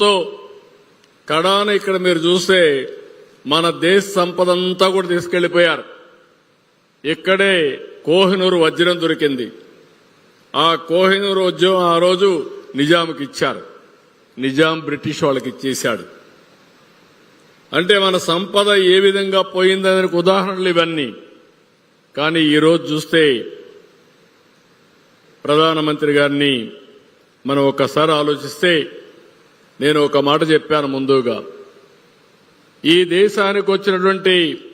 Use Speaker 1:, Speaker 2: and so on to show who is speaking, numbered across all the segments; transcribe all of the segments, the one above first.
Speaker 1: సంపదతో కడాన ఇక్కడ మీరు చూస్తే మన దేశ సంపద అంతా కూడా తీసుకెళ్ళిపోయారు ఇక్కడే కోహినూరు వజ్రం దొరికింది. ఆ కోహినూరు వజ్రం ఆ రోజు నిజాంకి ఇచ్చారు. నిజాం బ్రిటిష్ వాళ్ళకి ఇచ్చేశాడు. అంటే మన సంపద ఏ విధంగా పోయిందనే ఉదాహరణలు ఇవన్నీ. కానీ ఈరోజు చూస్తే ప్రధానమంత్రి గారిని మనం ఒక్కసారి ఆలోచిస్తే నేను ఒక మాట చెప్పాను ముందుగా. ఈ దేశానికి వచ్చినటువంటి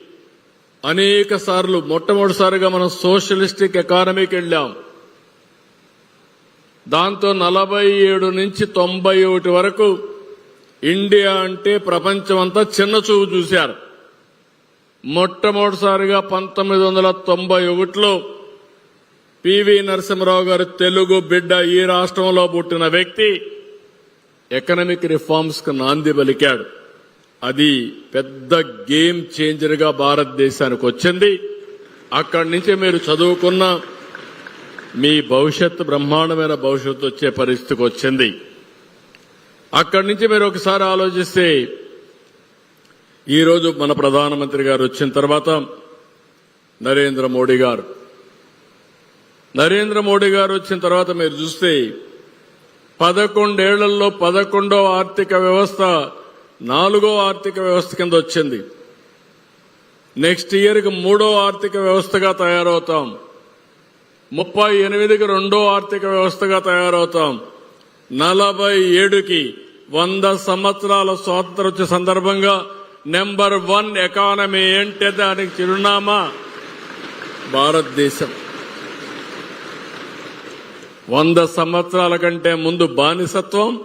Speaker 1: అనేక సార్లు మొట్టమొదటిసారిగా మనం సోషలిస్టిక్ ఎకానమీకి వెళ్ళాం. దాంతో నలభై ఏడు నుంచి తొంభై ఒకటి వరకు ఇండియా అంటే ప్రపంచం అంతా చిన్న చూపు చూశారు. మొట్టమొదటిసారిగా పంతొమ్మిది వందల తొంభై ఒకటిలో పివి నరసింహరావు గారు తెలుగు బిడ్డ ఈ రాష్ట్రంలో పుట్టిన వ్యక్తి ఎకనమిక్ రిఫార్మ్స్కు నాంది పలికాడు. అది పెద్ద గేమ్ చేంజర్గా భారతదేశానికి వచ్చింది. అక్కడి నుంచి మీరు చదువుకున్న మీ భవిష్యత్తు బ్రహ్మాండమైన భవిష్యత్తు వచ్చే పరిస్థితికి వచ్చింది. అక్కడి నుంచి మీరు ఒకసారి ఆలోచిస్తే ఈరోజు మన ప్రధానమంత్రి గారు వచ్చిన తర్వాత నరేంద్ర మోడీ గారు. నరేంద్ర మోడీ గారు వచ్చిన తర్వాత మీరు చూస్తే పదకొండేళ్ళలో పదకొండవ ఆర్థిక వ్యవస్థ నాలుగో ఆర్థిక వ్యవస్థ కింద వచ్చింది. నెక్స్ట్ ఇయర్కి మూడో ఆర్థిక వ్యవస్థగా తయారవుతాం. ముప్పై ఎనిమిదికి రెండో ఆర్థిక వ్యవస్థగా తయారవుతాం. నలభై ఏడుకి వంద సంవత్సరాల స్వాతంత్రం వచ్చే సందర్భంగా నెంబర్ వన్ ఎకానమీ ఏంటే దానికి చిరునామా? భారతదేశం. వంద సంవత్సరాల కంటే ముందు బానిసత్వం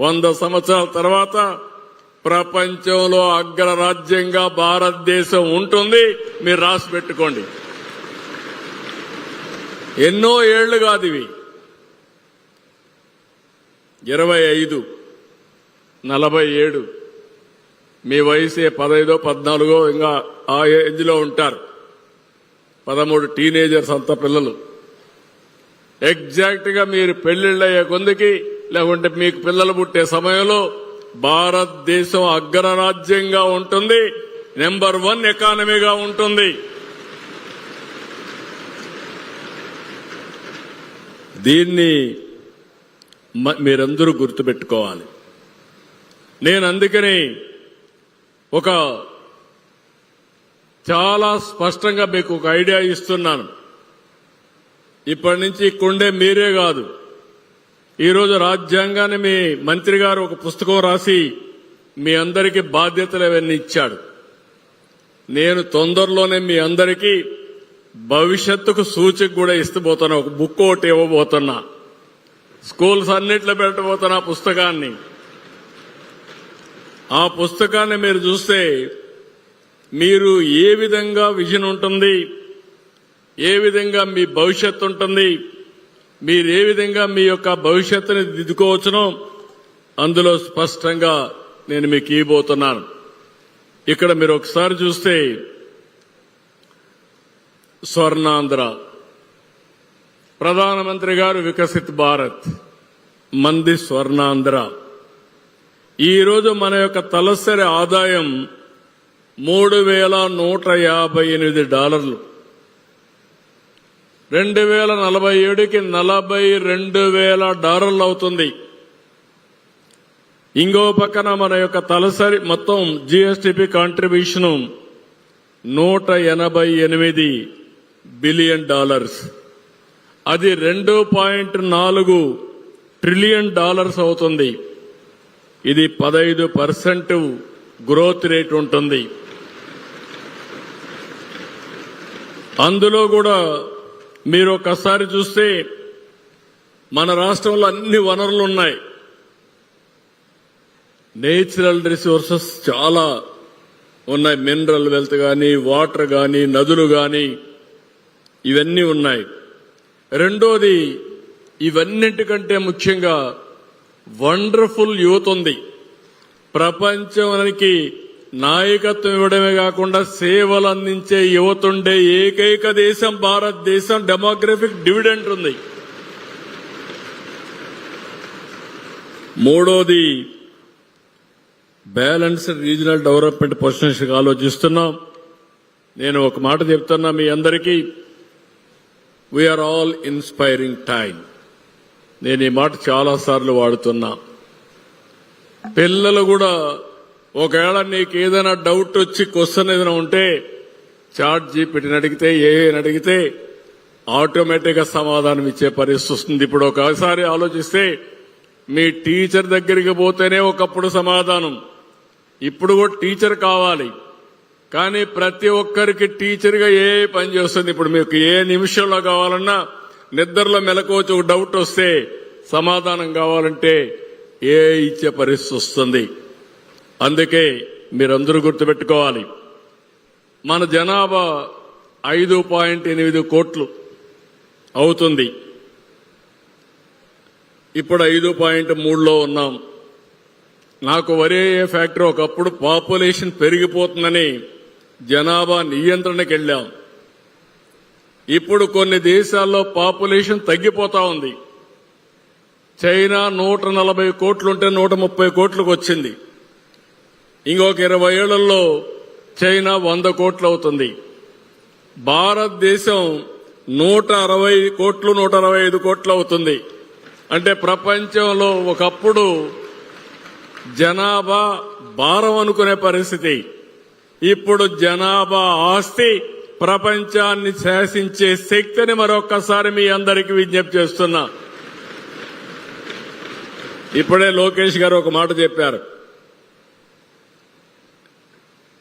Speaker 1: వంద సంవత్సరాల తర్వాత ప్రపంచంలో అగ్రరాజ్యంగా భారతదేశం ఉంటుంది మీరు రాసి పెట్టుకోండి. ఎన్నో ఏళ్ళు కాదు ఇవి ఇరవై ఐదు నలభై ఏడు మీ వయసే పదైదో పద్నాలుగో ఇంకా ఆ ఏజ్లో ఉంటారు. పదమూడు టీనేజర్స్ అంత పిల్లలు. ఎగ్జాక్ట్గా మీరు పెళ్ళిళ్ళయ్యే కొందికి లేకుంటే మీకు పిల్లలు పుట్టే సమయంలో భారతదేశం అగ్రరాజ్యంగా ఉంటుంది నెంబర్ వన్ ఎకానమీగా ఉంటుంది. దీన్ని మ- మీరందరూ గుర్తుపెట్టుకోవాలి. నేను అందుకని ఒక చాలా స్పష్టంగా మీకు ఒక ఐడియా ఇస్తున్నాను. ఇప్పటి నుంచి ఇక్కడుండే మీరే కాదు. ఈరోజు రాజ్యాంగాన్ని మీ మంత్రి గారు ఒక పుస్తకం రాసి మీ అందరికీ బాధ్యతలు అవన్నీ ఇచ్చాడు. నేను తొందరలోనే మీ అందరికీ భవిష్యత్తుకు సూచిక కూడా ఇస్తబోతున్నా ఒక బుక్ ఒకటి ఇవ్వబోతున్నా. స్కూల్స్ అన్నిట్లో పెట్టబోతున్నా పుస్తకాన్ని. ఆ పుస్తకాన్ని మీరు చూస్తే మీరు ఏ విధంగా విజన్ ఉంటుంది? ఏ విధంగా మీ భవిష్యత్తు ఉంటుంది మీరు ఏ విధంగా మీ యొక్క భవిష్యత్తుని దిద్దుకోవచ్చునో అందులో స్పష్టంగా నేను మీకు ఇవ్వబోతున్నాను. ఇక్కడ మీరు ఒకసారి చూస్తే స్వర్ణాంధ్ర. ప్రధానమంత్రి గారు వికసిత్ భారత్ మంది స్వర్ణాంధ్ర. ఈరోజు మన యొక్క తలసరి ఆదాయం మూడు వేల నూట యాభై ఎనిమిది డాలర్లు. రెండు వేల నలభై ఏడుకి నలభై రెండు వేల డాలర్లు అవుతుంది. ఇంకో పక్కన మన యొక్క తలసరి మొత్తం జిఎస్టిపి కాంట్రిబ్యూషన్ నూట ఎనభై ఎనిమిది బిలియన్ డాలర్స్. అది రెండు పాయింట్ నాలుగు ట్రిలియన్ డాలర్స్ అవుతుంది. ఇది పదహైదు పర్సెంట్ గ్రోత్ రేట్ ఉంటుంది. అందులో కూడా మీరు ఒకసారి చూస్తే మన రాష్ట్రంలో అన్ని వనరులు ఉన్నాయి. నేచురల్ రిసోర్సెస్ చాలా ఉన్నాయి. మినరల్ వెల్త్ కానీ వాటర్ కానీ నదులు కానీ ఇవన్నీ ఉన్నాయి. రెండోది ఇవన్నింటికంటే ముఖ్యంగా వండర్ఫుల్ యూత్ ఉంది. ప్రపంచానికి నాయకత్వం ఇవ్వడమే కాకుండా సేవలు అందించే యువతుండే ఏకైక దేశం భారతదేశం. డెమోగ్రఫిక్ డివిడెంట్ ఉంది. మూడోది బ్యాలెన్స్డ్ రీజనల్ డెవలప్మెంట్ పొజిషన్స్కి ఆలోచిస్తున్నాం. నేను ఒక మాట చెప్తున్నా మీ అందరికీ. వీఆర్ ఆల్ ఇన్స్పైరింగ్ టైం నేను ఈ మాట చాలా సార్లు వాడుతున్నా. పిల్లలు కూడా ఒకవేళ నీకు ఏదైనా డౌట్ వచ్చి క్వశ్చన్ ఏదైనా ఉంటే చాట్ జీపీటీని అడిగితే ఏఐని అడిగితే ఆటోమేటిక్గా సమాధానం ఇచ్చే పరిస్థితి వస్తుంది. ఇప్పుడు ఒకసారి ఆలోచిస్తే మీ టీచర్ దగ్గరికి పోతేనే ఒకప్పుడు సమాధానం. ఇప్పుడు కూడా టీచర్ కావాలి. కానీ ప్రతి ఒక్కరికి టీచర్గా ఏ పని చేస్తుంది? ఇప్పుడు మీకు ఏ నిమిషంలో కావాలన్నా నిద్రలో మెలకోవచ్చు ఒక డౌట్ వస్తే సమాధానం కావాలంటే ఏ ఇచ్చే పరిస్థితి వస్తుంది. అందుకే మీరందరూ గుర్తుపెట్టుకోవాలి. మన జనాభా ఐదు పాయింట్ ఎనిమిది కోట్లు అవుతుంది. ఇప్పుడు ఐదు పాయింట్ మూడులో ఉన్నాం. నాకు వరే ఫ్యాక్టరీ ఒకప్పుడు పాపులేషన్ పెరిగిపోతుందని జనాభా నియంత్రణకి వెళ్ళాం. ఇప్పుడు కొన్ని దేశాల్లో పాపులేషన్ తగ్గిపోతా ఉంది. చైనా నూట నలభై కోట్లుంటే నూట ముప్పై కోట్లకు వచ్చింది. ఇంకొక ఇరవై ఏళ్ళలో చైనా వంద కోట్లు అవుతుంది భారతదేశం నూట అరవై కోట్లు నూట అరవై ఐదు కోట్లు అవుతుంది అంటే ప్రపంచంలో ఒకప్పుడు జనాభా భారం అనుకునే పరిస్థితి. ఇప్పుడు జనాభా ఆస్తి ప్రపంచాన్ని శాసించే శక్తిని మరొక్కసారి మీ అందరికీ విజ్ఞప్తి చేస్తున్నా. ఇప్పుడే లోకేష్ గారు ఒక మాట చెప్పారు.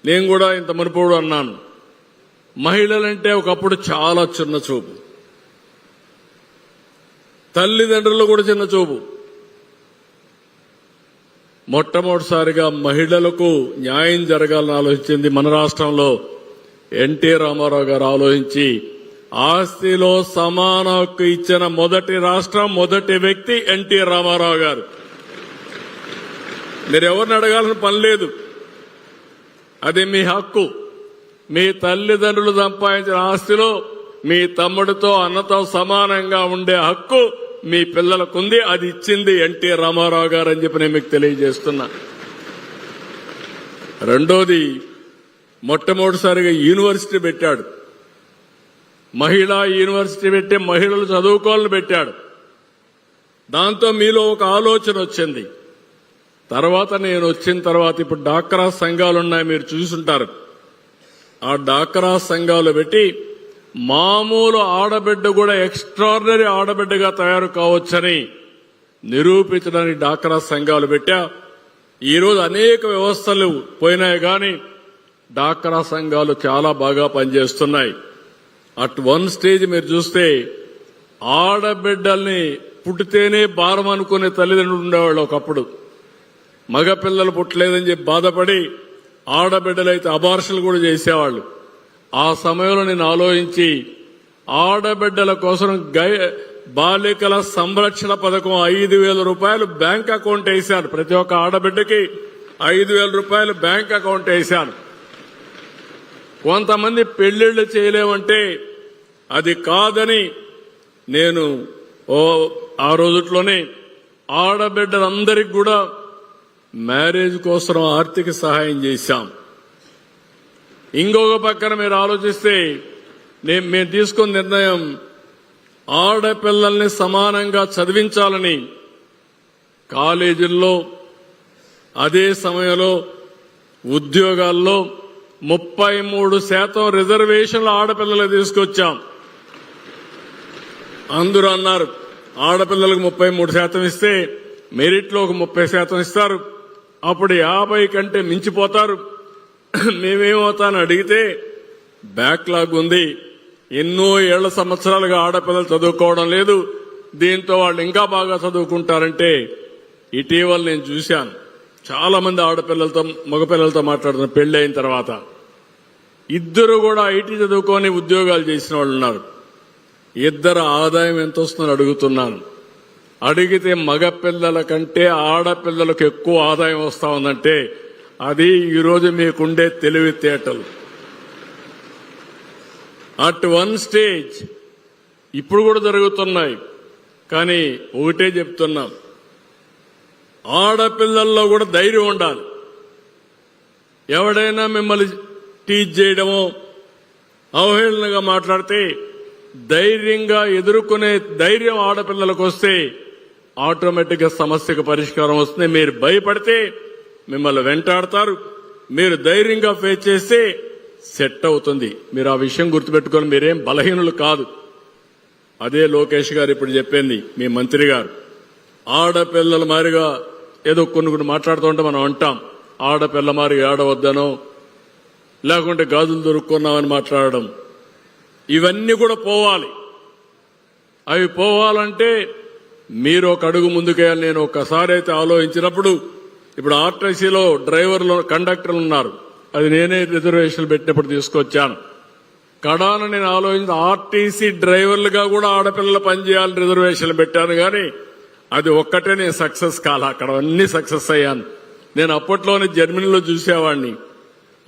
Speaker 1: నేను కూడా ఇంత మునుపుడు అన్నాను. మహిళలంటే ఒకప్పుడు చాలా చిన్న చూపు. తల్లిదండ్రులు కూడా చిన్న చూపు. మొట్టమొదటిసారిగా మహిళలకు న్యాయం జరగాలని ఆలోచించింది మన రాష్ట్రంలో ఎన్టీ రామారావు గారు ఆలోచించి ఆస్తిలో సమాన హక్కు ఇచ్చిన మొదటి రాష్ట్రం మొదటి వ్యక్తి ఎన్టీ రామారావు గారు. మీరు ఎవరిని అడగాల్సిన పని లేదు. అది మీ హక్కు. మీ తల్లిదండ్రులు సంపాదించిన ఆస్తిలో మీ తమ్ముడితో అన్నతో సమానంగా ఉండే హక్కు మీ పిల్లలకుంది. అది ఇచ్చింది ఎన్టీ రామారావు గారు అని చెప్పి నేను మీకు తెలియజేస్తున్నా. రెండోది మొట్టమొదటిసారిగా యూనివర్సిటీ పెట్టాడు. మహిళా యూనివర్సిటీ పెట్టి మహిళలు చదువుకోవాలని పెట్టాడు. దాంతో మీలో ఒక ఆలోచన వచ్చింది. తర్వాత నేను వచ్చిన తర్వాత ఇప్పుడు డాక్రా సంఘాలు ఉన్నాయి మీరు చూసుంటారు. ఆ డాక్రా సంఘాలు పెట్టి మామూలు ఆడబిడ్డ కూడా ఎక్స్ట్రాడినరీ ఆడబిడ్డగా తయారు కావచ్చని నిరూపించడానికి డాక్రా సంఘాలు పెట్టా. ఈరోజు అనేక వ్యవస్థలు పోయినాయి కానీ డాక్రా సంఘాలు చాలా బాగా పనిచేస్తున్నాయి. అట్ వన్ స్టేజ్ మీరు చూస్తే ఆడబిడ్డల్ని పుట్టితేనే భారం అనుకునే తల్లిదండ్రులు ఉండేవాళ్ళు ఒకప్పుడు. మగపిల్లలు పుట్టలేదని చెప్పి బాధపడి ఆడబిడ్డలైతే అబార్షలు కూడా చేసేవాళ్ళు. ఆ సమయంలో నేను ఆలోచించి ఆడబిడ్డల కోసం గై బాలికల సంరక్షణ పథకం ఐదు వేల రూపాయలు బ్యాంక్ అకౌంట్ వేశాను. ప్రతి ఒక్క ఆడబిడ్డకి ఐదు వేల రూపాయలు బ్యాంక్ అకౌంట్ వేశాను. కొంతమంది పెళ్ళిళ్ళు చేయలేమంటే అది కాదని నేను ఓ ఆ రోజుట్లోనే ఆడబిడ్డలందరికీ కూడా మ్యారేజ్ కోసం ఆర్థిక సహాయం చేశాం. ఇంకొక పక్కన మీరు ఆలోచిస్తే నేను మేము తీసుకున్న నిర్ణయం ఆడపిల్లల్ని సమానంగా చదివించాలని కాలేజీల్లో అదే సమయంలో ఉద్యోగాల్లో ముప్పై మూడు శాతం రిజర్వేషన్లు ఆడపిల్లలకు తీసుకొచ్చాం. అందరూ అన్నారు ఆడపిల్లలకు ముప్పై మూడు శాతం ఇస్తే మెరిట్లో ఒక ముప్పై శాతం ఇస్తారు. అప్పుడు యాభై కంటే మించిపోతారు. మేమేమవుతాను అడిగితే బ్యాక్లాగ్ ఉంది. ఎన్నో ఏళ్ళ సంవత్సరాలుగా ఆడపిల్లలు చదువుకోవడం లేదు. దీంతో వాళ్ళు ఇంకా బాగా చదువుకుంటారంటే ఇటీవల నేను చూశాను. చాలా మంది ఆడపిల్లలతో మగపిల్లలతో మాట్లాడుతున్న పెళ్ళి అయిన తర్వాత. ఇద్దరు కూడా ఐటీ చదువుకొని ఉద్యోగాలు చేసిన వాళ్ళు ఉన్నారు. ఇద్దరు ఆదాయం ఎంత వస్తుందని అడుగుతున్నాను. అడిగితే మగపిల్లల కంటే ఆడపిల్లలకు ఎక్కువ ఆదాయం వస్తా ఉందంటే అది ఈరోజు మీకుండే తెలివితేటలు. అట్ వన్ స్టేజ్ ఇప్పుడు కూడా జరుగుతున్నాయి. కానీ ఒకటే చెప్తున్నాం. ఆడపిల్లల్లో కూడా ధైర్యం ఉండాలి. ఎవడైనా మిమ్మల్ని టీచ్ చేయడమో అవహేళనగా మాట్లాడితే ధైర్యంగా ఎదుర్కొనే ధైర్యం ఆడపిల్లలకు వస్తే ఆటోమేటిక్గా సమస్యకు పరిష్కారం వస్తుంది. మీరు భయపడితే మిమ్మల్ని వెంటాడతారు. మీరు ధైర్యంగా ఫేస్ చేస్తే సెట్ అవుతుంది. మీరు ఆ విషయం గుర్తుపెట్టుకొని మీరేం బలహీనులు కాదు. అదే లోకేష్ గారు ఇప్పుడు చెప్పింది మీ మంత్రి గారు. ఆడపిల్లల మారిగా ఏదో కొన్ని కొన్ని మాట్లాడుతూ ఉంటే మనం అంటాం. ఆడపిల్ల మారి ఆడవద్దనో లేకుంటే గాజులు దొరుక్కున్నామని మాట్లాడడం. ఇవన్నీ కూడా పోవాలి. అవి పోవాలంటే మీరు ఒక అడుగు ముందుకేయాలి. నేను ఒకసారి అయితే ఆలోచించినప్పుడు ఇప్పుడు ఆర్టీసీలో డ్రైవర్లు కండక్టర్లు ఉన్నారు. అది నేనే రిజర్వేషన్లు పెట్టినప్పుడు తీసుకొచ్చాను. కడాన నేను ఆలోచించి ఆర్టీసీ డ్రైవర్లుగా కూడా ఆడపిల్లలు పనిచేయాలని రిజర్వేషన్లు పెట్టాను కానీ అది ఒక్కటే నేను సక్సెస్ కాల. అక్కడ అన్ని సక్సెస్ అయ్యాను. నేను అప్పట్లోనే జర్మనీలో చూసేవాడిని.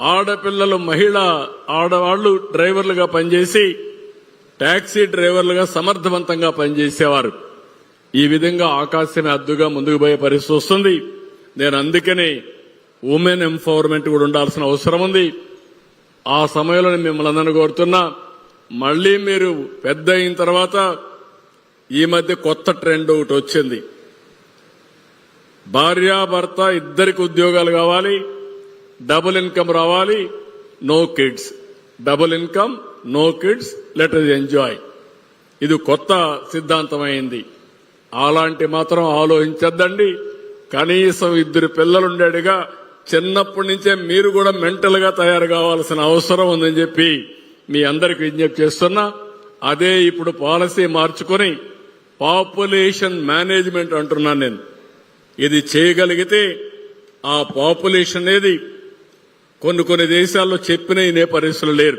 Speaker 1: ఆడపిల్లలు మహిళ ఆడవాళ్ళు డ్రైవర్లుగా పనిచేసి ట్యాక్సీ డ్రైవర్లుగా సమర్థవంతంగా పనిచేసేవారు. ఈ విధంగా ఆకాశమే అద్దుగా ముందుకు పోయే పరిస్థితి వస్తుంది. నేను అందుకని ఉమెన్ ఎంపవర్మెంట్ కూడా ఉండాల్సిన అవసరం ఉంది. ఆ సమయంలో నేను మిమ్మల్ని అందరినీ కోరుతున్నా మళ్ళీ మీరు పెద్ద అయిన తర్వాత ఈ మధ్య కొత్త ట్రెండ్ ఒకటి వచ్చింది. భార్యాభర్త ఇద్దరికి ఉద్యోగాలు కావాలి డబుల్ ఇన్కమ్ రావాలి no kids. Double income no kids later enjoy ఇది కొత్త సిద్ధాంతమైంది. అలాంటి మాత్రం ఆలోచించద్దండి. కనీసం ఇద్దరు పిల్లలుండేడుగా చిన్నప్పటి నుంచే మీరు కూడా మెంటల్గా తయారు కావాల్సిన అవసరం ఉందని చెప్పి మీ అందరికి విజ్ఞప్తి చేస్తున్నా. అదే ఇప్పుడు పాలసీ మార్చుకొని పాపులేషన్ మేనేజ్మెంట్ అంటున్నాను నేను. ఇది చేయగలిగితే ఆ పాపులేషన్ అనేది కొన్ని కొన్ని దేశాల్లో చెప్పిన ఇనే పరిస్థితులు లేరు.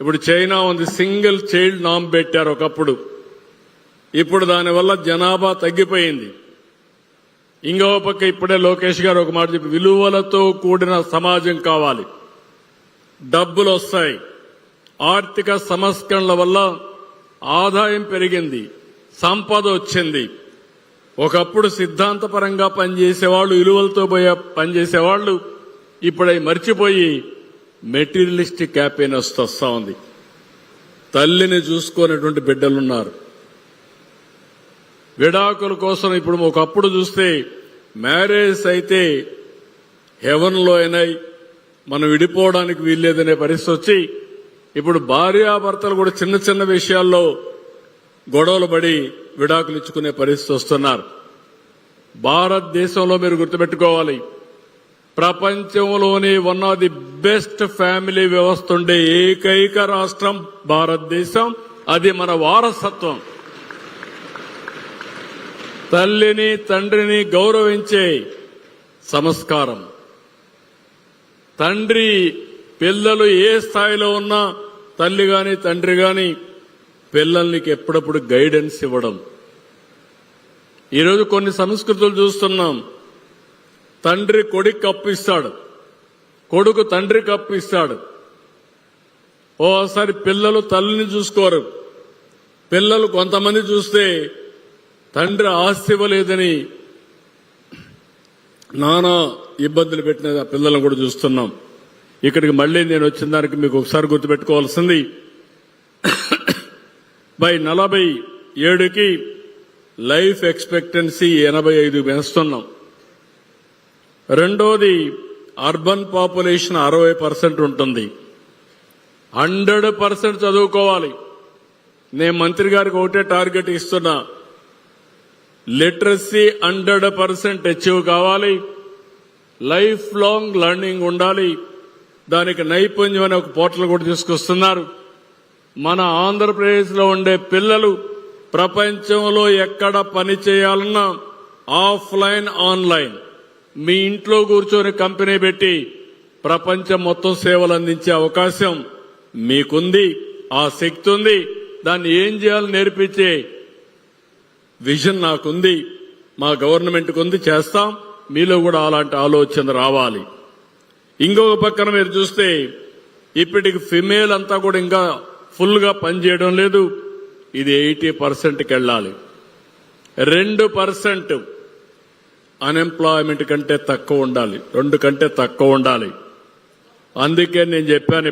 Speaker 1: ఇప్పుడు చైనా ఉంది సింగిల్ చైల్డ్ నామ్ పెట్టారు ఒకప్పుడు. ఇప్పుడు దానివల్ల జనాభా తగ్గిపోయింది. ఇంకో పక్క ఇప్పుడే లోకేష్ గారు ఒక మాట చెప్పి విలువలతో కూడిన సమాజం కావాలి. డబ్బులు వస్తాయి. ఆర్థిక సంస్కరణల వల్ల ఆదాయం పెరిగింది. సంపద వచ్చింది. ఒకప్పుడు సిద్ధాంతపరంగా పనిచేసేవాళ్ళు విలువలతో పోయే పనిచేసేవాళ్ళు ఇప్పుడు అవి మర్చిపోయి మెటీరియలిస్టిక్ హ్యాపీనెస్ వస్తా ఉంది. తల్లిని చూసుకునేటువంటి బిడ్డలున్నారు. విడాకుల కోసం ఇప్పుడు ఒకప్పుడు చూస్తే మ్యారేజ్ అయితే హెవెన్లో అయినాయి. మనం విడిపోవడానికి వీల్లేదనే పరిస్థితి వచ్చి ఇప్పుడు భార్యాభర్తలు కూడా చిన్న చిన్న విషయాల్లో గొడవలు పడి విడాకులు ఇచ్చుకునే పరిస్థితి వస్తున్నారు. భారతదేశంలో మీరు గుర్తుపెట్టుకోవాలి. ప్రపంచంలోని one of the best family వ్యవస్థ ఉండే ఏకైక రాష్ట్రం భారతదేశం. అది మన వారసత్వం. తల్లిని తండ్రిని గౌరవించే సంస్కారం. తండ్రి పిల్లలు ఏ స్థాయిలో ఉన్నా తల్లి గాని తండ్రి గాని పిల్లలకి ఎప్పుడప్పుడు గైడెన్స్ ఇవ్వడం. ఈరోజు కొన్ని సంస్కృతులు చూస్తున్నాం. తండ్రి కొడుకు అప్పిస్తాడు కొడుకు తండ్రికి అప్పిస్తాడు ఓసారి పిల్లలు తల్లిని చూసుకోరు. పిల్లలు కొంతమంది చూస్తే తండ్రి ఆస్తి ఇవ్వలేదని నానా ఇబ్బందులు పెట్టిన పిల్లలను కూడా చూస్తున్నాం. ఇక్కడికి మళ్ళీ నేను వచ్చిన దానికి మీకు ఒకసారి గుర్తుపెట్టుకోవాల్సింది. బై నలభై ఏడుకి లైఫ్ ఎక్స్పెక్టెన్సీ ఎనభై ఐదు పెంచుతున్నాం. రెండోది అర్బన్ పాపులేషన్ అరవై పర్సెంట్ ఉంటుంది. హండ్రెడ్ పర్సెంట్ చదువుకోవాలి. నేను మంత్రి గారికి ఒకటే టార్గెట్ ఇస్తున్నా. లిటరసీ హండ్రెడ్ పర్సెంట్ అచీవ్ కావాలి. లైఫ్ లాంగ్ లెర్నింగ్ ఉండాలి. దానికి నైపుణ్యం అనే ఒక పోర్టల్ కూడా తీసుకొస్తున్నారు. మన ఆంధ్రప్రదేశ్లో ఉండే పిల్లలు ప్రపంచంలో ఎక్కడ పని చేయాలన్నా ఆఫ్లైన్ ఆన్లైన్. మీ ఇంట్లో కూర్చొని కంపెనీ పెట్టి ప్రపంచం మొత్తం సేవలు అందించే అవకాశం మీకుంది. ఆ శక్తి ఉంది. దాన్ని ఏం చేయాలో నేర్పించే విజన్ నాకుంది మా గవర్నమెంట్కి ఉంది చేస్తాం. మీలో కూడా అలాంటి ఆలోచన రావాలి. ఇంకొక పక్కన మీరు చూస్తే ఇప్పటికి ఫిమేల్ అంతా కూడా ఇంకా ఫుల్గా పనిచేయడం లేదు. ఇది ఎయిటీ పర్సెంట్కి వెళ్ళాలి. రెండు పర్సెంట్ అన్ఎంప్లాయ్మెంట్ కంటే తక్కువ ఉండాలి. రెండు కంటే తక్కువ ఉండాలి. అందుకే నేను చెప్పాను